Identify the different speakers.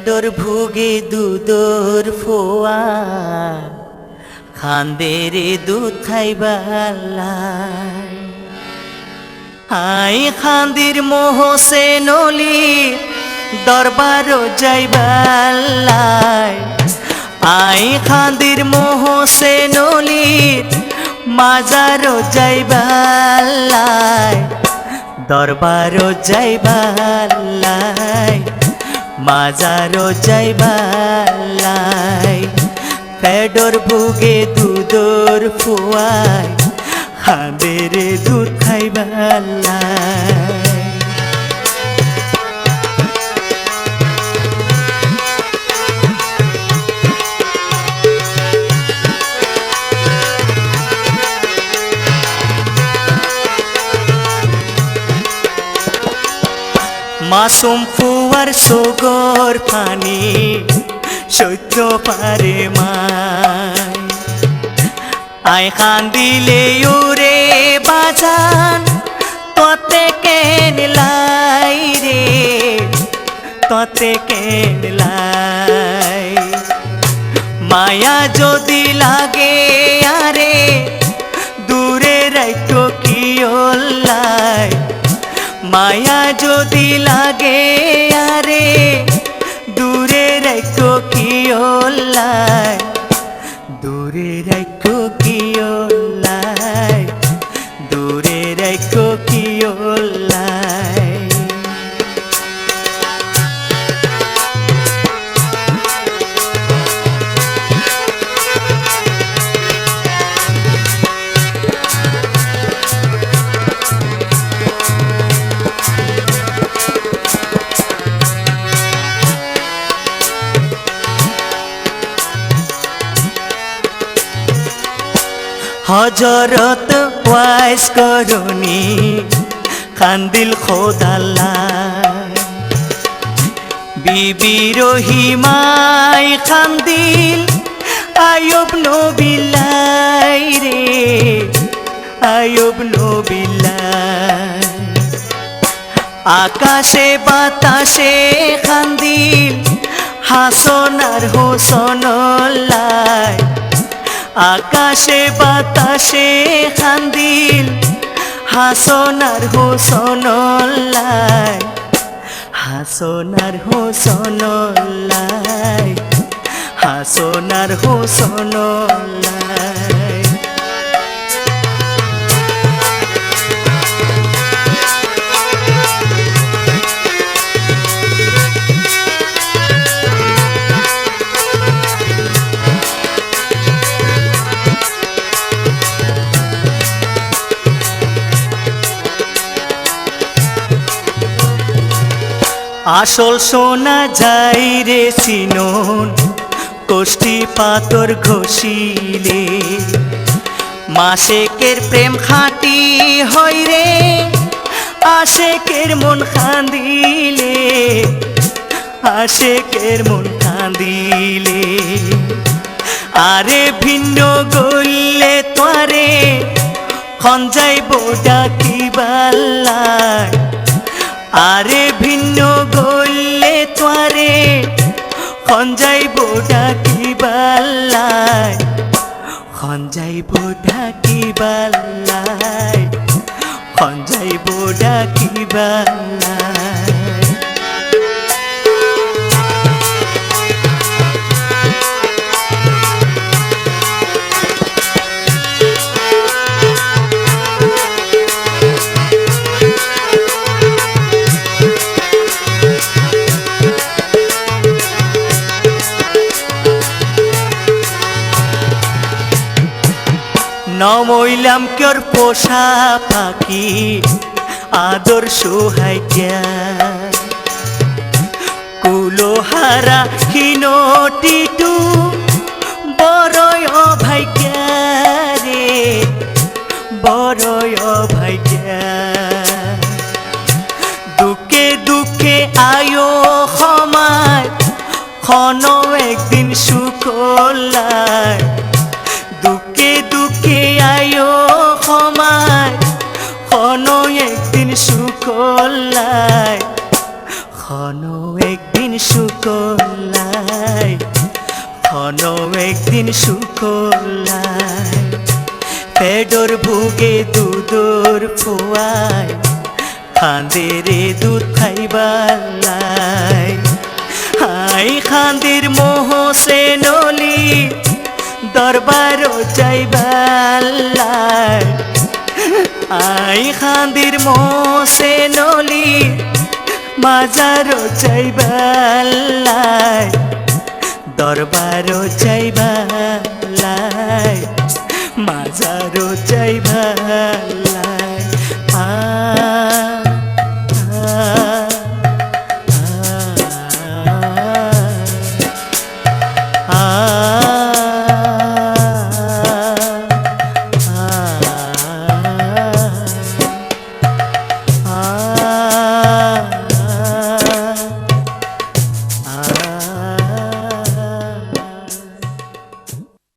Speaker 1: ফেডর ভুগে দুদর ফোয়া, খান্দে রে দুধ খাইবাল্লাই আই খান্দির মোহসে নলি, দরবার যাইবাল্লাই আই খান্দির মোহসে নলির মাজার যাইবাল্লাই দরবার যাইবাল্লাই মাজার যাইবাল্লাই ফেডর ভুগে দুদর ফুয়াই হাঁদের দুধ খাইবাল্লাই মাসুম ফুয়ার সোগর পানি সহ্য পারে মাই। আই খান দিলে বাজান, ততে কেন লাই রে, ততে কেন লাই। মায়া যদি লাগে আরে, দূরে রাখো কি লাই মায়া যদি লাগে আরে দূরে রেখো কি লাই দূরে রাখো হজরত ওয়াইস করুনি কান্দিল খোদাল্লা বিবি রহিমাই কান্দিল আয়ব নবিল্লাই রে আয়ব নবিল্লাই আকাশে বাতাসে কান্দিল, হাসন আর হোসনল্লাই আকাশে বাতাসে হান্দিল হাসনার হোসনল্লাই হাসনার হোসনল্লাই হাসনার হোসনল্লাই আসল সোনা যাই রে চিনন কোষ্ঠী পাতর ঘষিলে। মাসেকের প্রেম খাটি হই রে, আশেকের মন খান্দিলে আশেকের মন খান্দিলে আরে ভিন্ন গল্লে তোরে খঞ্জাইব ডাকিবাল্লায় আরে ভিন্ন গল্লে তোরে খঞ্জাইব ডাকিবাল্লায়। খঞ্জাইব ডাকিবাল্লায়। খঞ্জাইব ডাকিবাল্লায়। নমইলাম কর পোষা পাখি আদর সোহাইয়া। কুলোহারা হিনটিটু খন একদিন সুকলায় খন একদিন শুকলাই ঘন একদিন শুকলাই পেডর বুগে দুদর ফোয়ায় খান্দের দুধ খাইবালাই হাই খান্দির মোহ সে নলি দরবার যাইবালাই আই খান্দির মোসে নলি মাজারো চাইবালাই দরবারও চাইবালাই মাজারও চাইবালাই